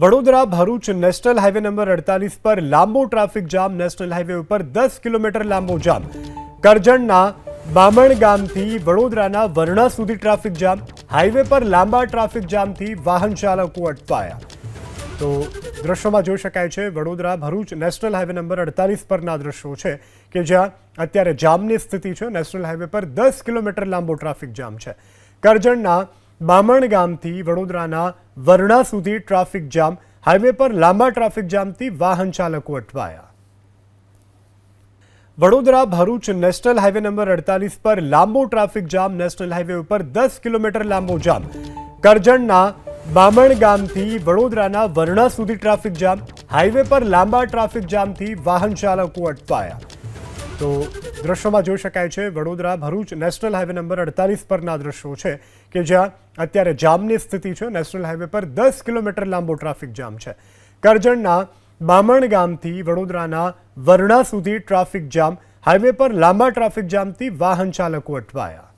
Vadodara, Bharuch national highway number અડતાલીસ પર લાંબો ટ્રાફિક જામ. નેશનલ હાઈવે ઉપર દસ કિલોમીટર લાંબો જામ. કરજણના બામણ ગામથી વડોદરાના વરણા સુધી ટ્રાફિક જામ. હાઈવે પર લાંબા ટ્રાફિક જામથી વાહન ચાલકો અટવાયા. તો દ્રશ્યોમાં જોઈ શકાય છે, Vadodara, Bharuch national highway number અડતાલીસ પરના દ્રશ્યો છે કે જ્યાં અત્યારે જામની સ્થિતિ છે. નેશનલ હાઈવે પર દસ કિલોમીટર લાંબો ટ્રાફિક જામ છે. કરજણના બામણ ગામથી વડોદરાના વરણા સુધી ટ્રાફિક જામ. હાઈવે પર લાંબા ટ્રાફિક જામથી વાહન ચાલકો અટવાયા. Vadodara Bharuch national highway number અડતાલીસ પર લાંબો ટ્રાફિક જામ. નેશનલ હાઈવે ઉપર દસ કિલોમીટર લાંબો જામ. કરજણના બામણ ગામથી વડોદરાના વરણા સુધી ટ્રાફિક જામ. હાઈવે પર લાંબા ટ્રાફિક જામથી વાહન ચાલકો અટવાયા. તો દ્રશ્યોમાં જોઈ શકાય છે, Vadodara Bharuch national highway number અડતાલીસ પરના દ્રશ્યો છે કે જ્યાં અત્યારે જામની સ્થિતિ છે. નેશનલ હાઈવે પર દસ કિલોમીટર લાંબો ટ્રાફિક જામ છે. કરજણના બામણ ગામથી વડોદરાના વરણા સુધી ટ્રાફિક જામ. હાઈવે પર લાંબા ટ્રાફિક જામથી વાહન ચાલકો અટવાયા.